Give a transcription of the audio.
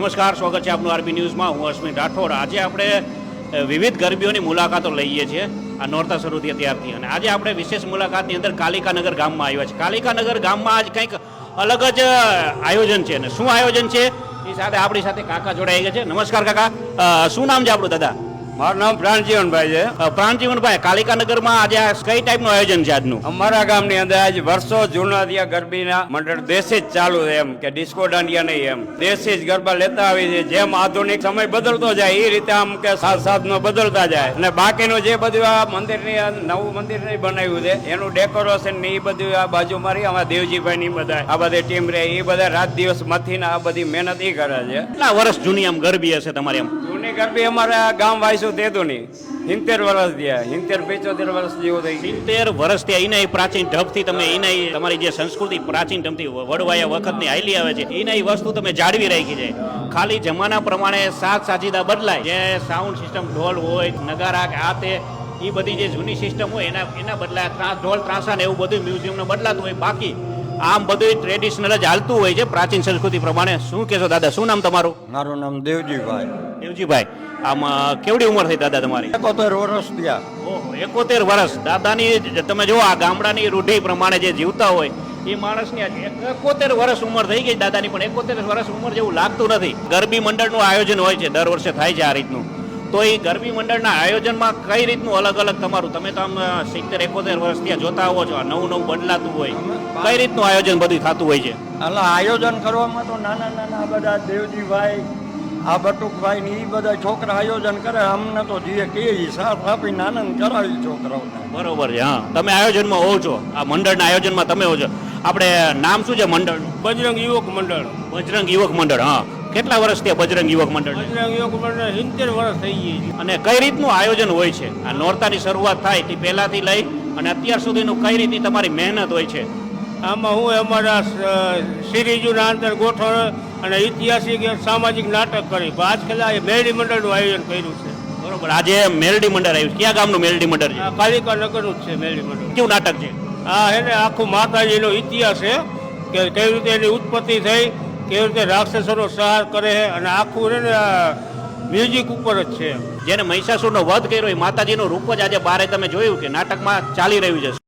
નમસ્કાર, સ્વાગત છે આપનું આરબી ન્યૂઝમાં. હું અશ્વિન રાઠોડ. આજે આપણે વિવિધ ગરબીઓની મુલાકાતો લઈએ છીએ આ નોરતા શરૂથી અત્યારથી. ત્યારથી અને આજે આપણે વિશેષ મુલાકાતની અંદર કાલિકાનગર ગામમાં આવ્યા છે કાલિકાનગર ગામમાં આજ કંઈક અલગ જ આયોજન છે. અને શું આયોજન છે? એ સાથે આપણી સાથે કાકા જોડાઈ ગયા છે. નમસ્કાર કાકા. શું નામ છે આપણું દાદા? મારું નામ પ્રાણજીવનભાઈ છે. પ્રાણજીવનભાઈ કાલિકાનગરમાં આજે કઈ ટાઈપનું આયોજન છે આજનું? અમારા ગામની અંદર આજે વર્ષો જૂના ત્યાં ગરબીના મંડળ દેશી જ ચાલુ છે એમ કે ડિસ્કો દાંડિયા નહીં એમ. દેશી જ ગરબા લેતા આવી છે. જેમ આધુનિક સમય બદલતો જાય એ રીતે આમ કે સાત સાતનો બદલતા જાય. અને બાકીનું જે બધું આ મંદિરની નવું મંદિર નહીં બનાવ્યું છે એનું ડેકોરેશન ને એ બધું આ બાજુ મારી અમારા દેવજીભાઈ ની બધા આ બધી ટીમ રે એ બધા રાત દિવસ મથીને આ બધી મહેનત એ કરે છે. કેટલા વર્ષ જૂની આમ ગરબી હશે તમારી આમ? જૂની ગરબી અમારા ગામ વાયસો તેતું નહીં સિત્તેર વર્ષ થયા સિત્તેર પિચોતેર વર્ષ જેવું થઈ ગયું. વર્ષ વર્ષથી એના પ્રાચીન ઢબથી તમે એના તમારી જે સંસ્કૃતિ પ્રાચીન ઢબથી વડવાયા વખતની હાલી આવે છે એના વસ્તુ તમે જાળવી રાખી છે. ખાલી જમાના પ્રમાણે સાત સાજીદા બદલાય. જે સાઉન્ડ સિસ્ટમ ઢોલ હોય નગારા કે આ તે એ બધી જે જૂની સિસ્ટમ હોય એના એના બદલાય ત્રાસ ઢોલ ત્રાસા ને એવું બધું મ્યુઝિયમને બદલાતું હોય બાકી આમ બધું ટ્રેડિશનલ જ હાલતું હોય છે પ્રાચીન સંસ્કૃતિ પ્રમાણે. શું કહેશો દાદા શું નામ તમારું? મારું નામ દેવજીભાઈ. દેવજીભાઈ આમ કેવડી ઉંમર થઈ દાદા તમારી? એકોતેર વર્ષ થયા. ઓહો એકોતેર વર્ષ. દાદાની તમે જો આ ગામડાની રૂઢિ પ્રમાણે જે જીવતા હોય એ માણસની એકોતેર વર્ષ ઉંમર થઈ ગઈ દાદાની પણ એકોતેર વર્ષ ઉંમર જેવું લાગતું નથી. ગરબી મંડળનું આયોજન હોય છે દર વર્ષે થાય છે આ રીતનું. તો એ ગરબી મંડળના આયોજનમાં કઈ રીતનું અલગ અલગ તમારું? તમે તો આમ સિત્તેર એકોતેર વર્ષ ત્યાં જોતા આવો છો આ નવું નવું બદલાતું હોય. કઈ રીતનું આયોજન બધું થતું હોય છે? એટલે આયોજન કરવામાં તો નાના નાના બધા દેવજીભાઈ આ બટુકભાઈ ને એ બધા છોકરા આયોજન કરે અમને તો જે કે ઈ સાથ આપી આનંદ કરાવી છોકરાઓને. બરોબર છે હા. તમે આયોજનમાં હોવ છો. આ મંડળના આયોજનમાં તમે હો છો. આપણે નામ શું છે મંડળનું બજરંગ યુવક મંડળ. બજરંગ યુવક મંડળ હા. કેટલા વર્ષ થયા બજરંગ યુવક મંડળ બજરંગ યુવક મંડળ સિત્તેર વર્ષ થઈ ગઈ છે. અને કઈ રીતનું આયોજન હોય છે? આ નોરતાની શરૂઆત થાય તે પહેલાથી લઈ અને અત્યાર સુધીનું કઈ રીતની તમારી મહેનત હોય છે? આમાં હું અમારા સિરીજોના અંતર ગોઠવણ અને ઐતિહાસિક સામાજિક નાટક કરી. આજકાલ આ મેળી મંડળનું આયોજન કર્યું છે. બરોબર. આજે મેલડી મંડળ આવ્યું ક્યાં ગામનું મેલડી મંડળ છે? કાલિકા નગરનું જ છે મેરડી મંડળ. કેવું નાટક છે? આ એને આખું માતાજીનો ઇતિહાસ છે કે કેવી રીતે એની ઉત્પત્તિ થઈ કેવી રીતે રાક્ષસોનો સહાર કરે છે અને આખું એને મ્યુઝિક ઉપર જ છે. જેને મહિષાસુરનો વધ કર્યો એ માતાજીનું રૂપ જ આજે બારે તમે જોયું કે નાટકમાં ચાલી રહ્યું છે.